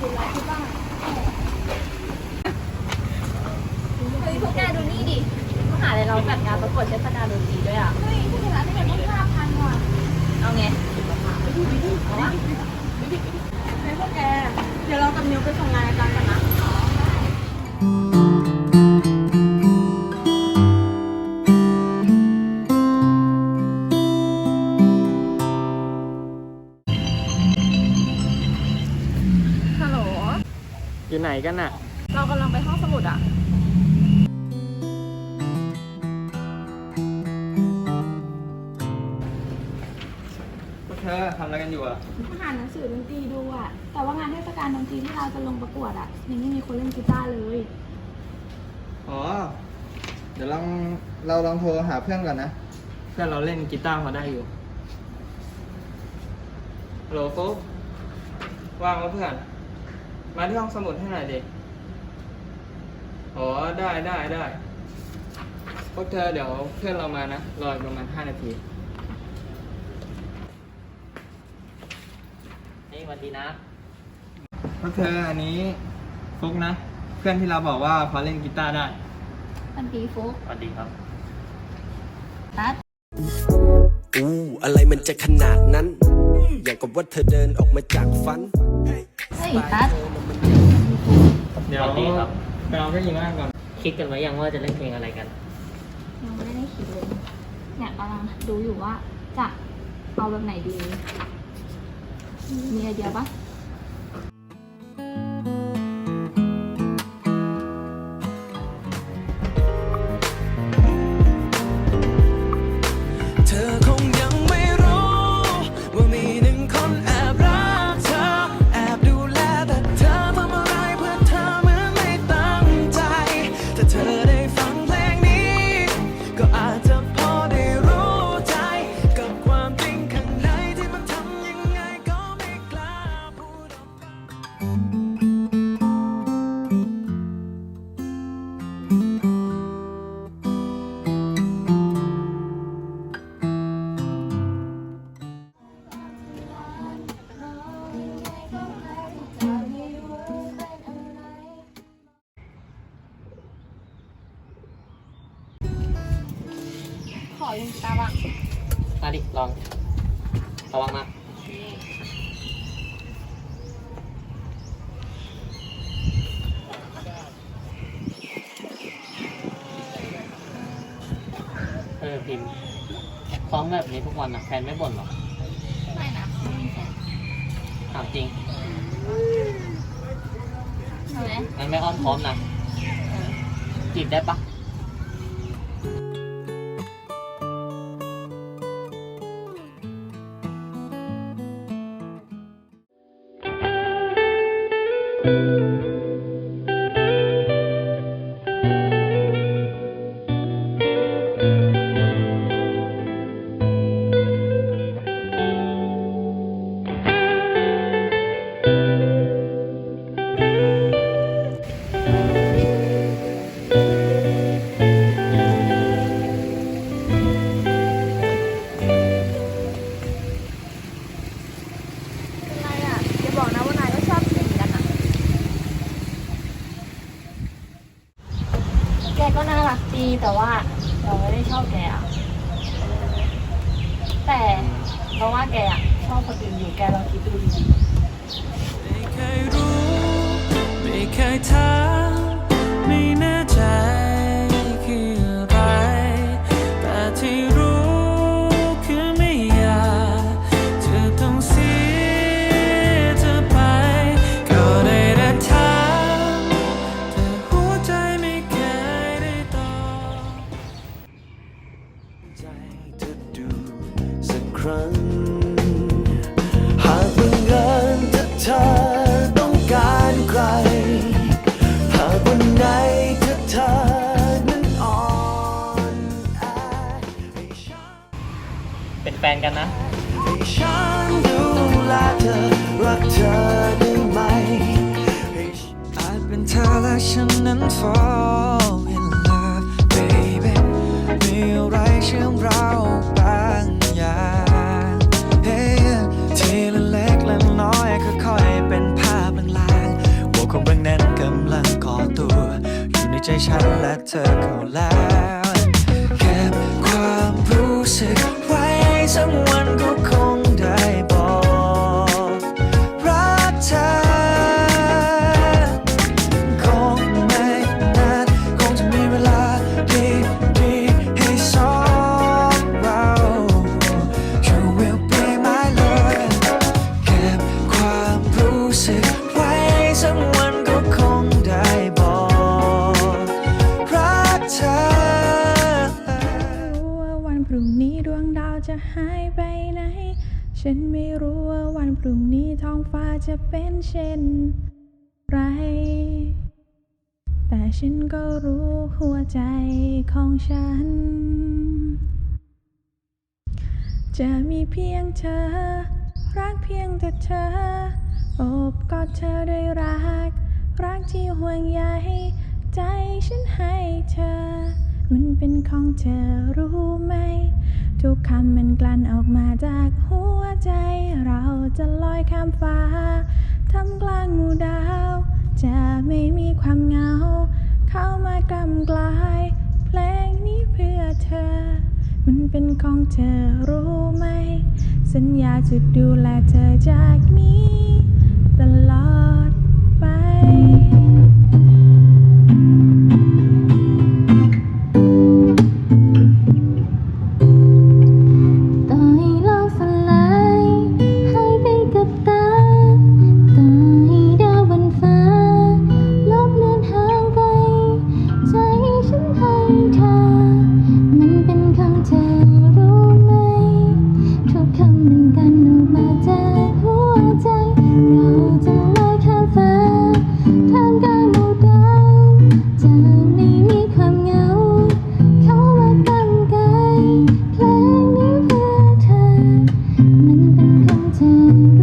คุณรักที่บ้านเฮ้ยพวกแกดูนี่ดิมหาลัยเราจัดงานประกวดเทศกาลดนตรีด้วยอะ เฮ้ยผู้ชนะที่เป็นต้องห้าพันว่ะเอาไงเฮ้ยพวกแก เดี๋ยวเรากับนิวไปส่งงานอาจารย์กันนะ อยู่ไหนกันน่ะ เรากำลังไปห้องสมุดอะ พวกเธอทำอะไรกันอยู่อะมาหาหนังสือดนตรีดูอะ แต่ว่างานเทศกาลดนตรีที่เราจะลงประกวดอะ ยังไม่มีคนเล่นกีตาร์เลย อ๋อ เดี๋ยวลองเราลองโทรหาเพื่อนก่อนนะ เพื่อนเราเล่นกีตาร์พอได้อยู่ฮัลโหลฟุ๊กว่างแล้วเพื่อน มาที่ห้องสมุดให้หน่อยดิอ๋อได้ได้ได้พวกเธอเดี๋ยวเพื่อนเรามานะ รออีกประมาณ 5 นาที นี่วันดีนะ พวกเธออันนี้ฟุกนะ เพื่อนที่เราบอกว่าพอเล่นกีตาร์ได้มันดีฟุกสวัสดีครับ ตัด อู้อะไรมันจะขนาดนั้น อย่างกับว่าเธอเดินออกมาจากฝัน เฮ้ยตัดเธอน่ะมันเดี๋ยวสวัสดีครับไปเอาเก้าอี้มานั่งก่อนคิดกันไว้ยังว่าจะเล่นเพลงอะไรกันยังไม่ได้คิดเลยเนี่ยกำลังดูอยู่ว่าจะเอาแบบไหนดี มีไอเดียปะ ตาร์บ้างมาดิ ลอง ระวังนะเออพิมพ์ซ้อมแบบนี้ทุกวันนะแฟนไม่บ่นหรอไม่นะไม่มีแฟนถามจริงใช่ไหมงั้นไม่อ้อมพร้อมนะจีบได้ปะ เแต่ว่าเราไม่ได้ชอบแกอะแต่เพราะว่าแกอะชอบคนอื่นอยู่แกลองคิดดูดีไนกันนะกันนะไรบางอน่นกำลังก่อตัว อยู่ในใจฉันและเธอเขาแล้ว หายไปไหน ฉันไม่รู้ว่าวันพรุ่งนี้ท้องฟ้าจะเป็นเช่นไร แต่ฉันก็รู้หัวใจของฉัน จะมีเพียงเธอ รักเพียงแต่เธอ โอบกอดเธอด้วยรัก รักที่ห่วงใยใจฉันให้เธอ มันเป็นของเธอรู้ไหม ทุกคำมันกลั่นออกมาจากหัวใจ เราจะลอยข้ามฟ้าทำกลางหมู่ดาว จะไม่มีความเหงา เข้ามากำกลาย เพลงนี้เพื่อเธอ มันเป็นของเธอรู้ไหม สัญญาจะดูแลเธอจากนี้ ตลอด mountain